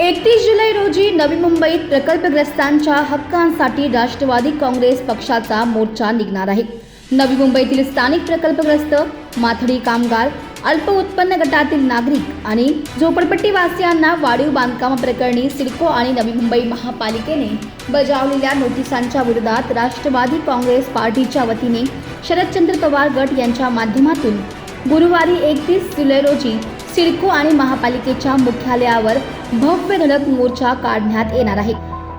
एकतीस जुलै रोजी नवी मुंबईत प्रकल्पग्रस्तांच्या हक्कांसाठी राष्ट्रवादी काँग्रेस पक्षाचा मोर्चा निघणार आहे. नवी मुंबईतील स्थानिक प्रकल्पग्रस्त माथडी कामगार अल्प उत्पन्न गटातील नागरिक आणि झोपडपट्टीवासियांना वाढीव बांधकामाप्रकरणी सिडको आणि नवी मुंबई महापालिकेने बजावलेल्या नोटिसांच्या विरोधात राष्ट्रवादी काँग्रेस पार्टीच्या वतीने शरदचंद्र पवार गट यांच्या माध्यमातून गुरुवारी एकतीस जुलै रोजी सिडको आणि महापालिकेच्या मुख्यालयावर भव्य धडक मोर्चा काढण्यात येणार आहे.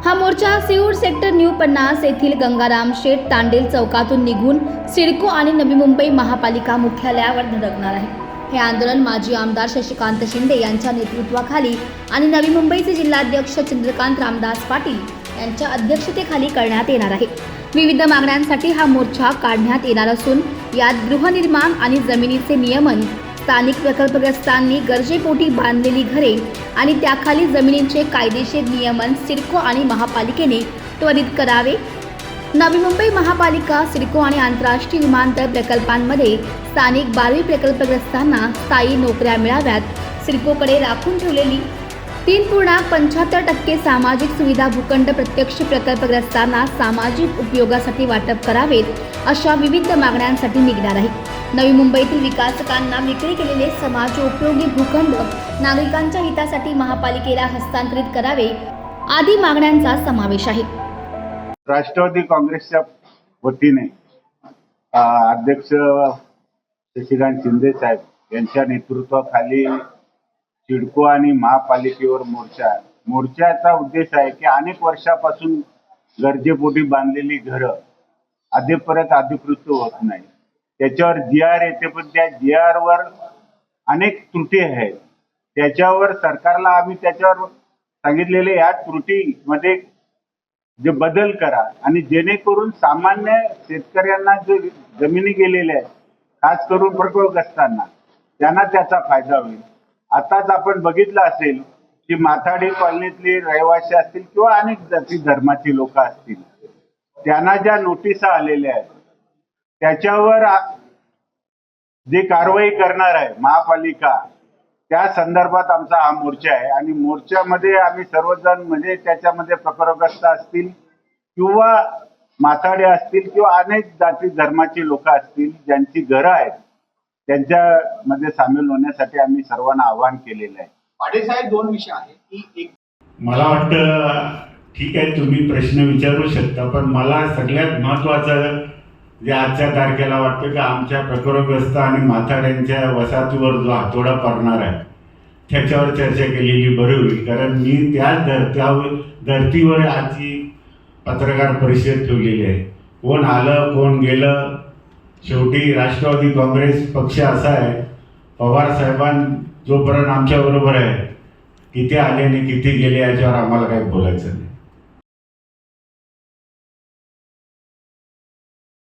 हा मोर्चा सिऊर सेक्टर न्यू पन्नास येथील गंगाराम शेठ तांडेल चौकातून निघून सिडको आणि नवी मुंबई महापालिका मुख्यालयावर धडकणार आहे. हे आंदोलन माजी आमदार शशिकांत शिंदे यांच्या नेतृत्वाखाली आणि नवी मुंबईचे जिल्हाध्यक्ष चंद्रकांत रामदास पाटील यांच्या अध्यक्षतेखाली करण्यात येणार आहे. विविध मागण्यांसाठी हा मोर्चा काढण्यात येणार असून यात गृहनिर्माण आणि जमिनीचे नियमन स्थानिक प्रकल्पग्रस्तांनी गरजेपोटी बांधलेली घरे आणि त्याखाली जमिनींचे कायदेशीर नियमन सिडको आणि महापालिकेने त्वरित करावे. नवी मुंबई महापालिका सिडको आणि आंतरराष्ट्रीय विमानतळ प्रकल्पांमध्ये स्थानिक बारवी प्रकल्पग्रस्तांना स्थायी नोकऱ्या मिळाव्यात सिडकोकडे राखून ठेवलेली. तीन पूर्णांक पंच्याहत्तर टक्के सामाजिक सुविधा भूखंड प्रत्यक्ष प्रकल्पग्रस्तांना सामाजिक उपयोगासाठी वाटप करावेत अशा विविध मागण्यांसाठी निघणार आहे नवी मुंबईतील विकासकांना विक्री केलेले समाज उपयोगी भूखंड नागरिकांच्या हितासाठी महापालिकेला हस्तांतरित करावे आदी मागण्यांचा समावेश आहे राष्ट्रवादी काँग्रेसच्या वतीने अध्यक्ष शशिकांत शिंदे साहेब यांच्या नेतृत्वाखाली सिडको आणि महापालिकेवर मोर्चा आहे. मोर्चाचा उद्देश आहे की अनेक वर्षापासून गरजेपोटी बांधलेली घरं अद्यापर्यंत अधिकृत होत नाही त्याच्यावर जी आर येते पण त्या जी आर वर अनेक त्रुटी आहेत. त्याच्यावर सरकारला आम्ही त्याच्यावर सांगितलेले या त्रुटीमध्ये जे बदल करा आणि जेणेकरून सामान्य शेतकऱ्यांना जे जमिनी गेलेल्या आहेत खास करून प्रकल्पग्रस्तांना त्यांना त्याचा फायदा होईल. आताच आपण बघितलं असेल की माथाडी कॉलनीतली रहिवासी असतील किंवा अनेक जाती धर्माची लोक असतील त्यांना ज्या नोटिसा आलेल्या आहेत त्याच्यावर जे कारवाई करणार आहे महापालिका त्या संदर्भात आमचा हा मोर्चा आहे. आणि मोर्चामध्ये आम्ही सर्वजण म्हणजे त्याच्यामध्ये प्रकरग्रस्त असतील किंवा माथाडे असतील किंवा अनेक जाती धर्माची लोक असतील ज्यांची घरं आहेत त्यांच्यामध्ये सामील होण्यासाठी आम्ही सर्वांना आवाहन केलेलं आहे. पाडेसाहेब दोन विषय आहेत. की एक मला वाटतं ठीक आहे तुम्ही प्रश्न विचारू शकता पण मला सगळ्यात महत्त्वाचं जे आजच्या तारखेला वाटतं की आमच्या प्रकरग्रस्त आणि माथाड्यांच्या वसाहतीवर जो हातोडा पडणार आहे त्याच्यावर चर्चा केलेली बरी होईल. कारण मी त्याच धर्त्यावर धर्तीवर आजची पत्रकार परिषद ठेवलेली आहे. कोण आलं कोण गेलं शेवटी राष्ट्रवादी काँग्रेस पक्ष असा आहे पवार साहेबां जोपर्यंत आमच्याबरोबर आहे किती आले आणि किती गेले याच्यावर आम्हाला काही बोलायचं नाही.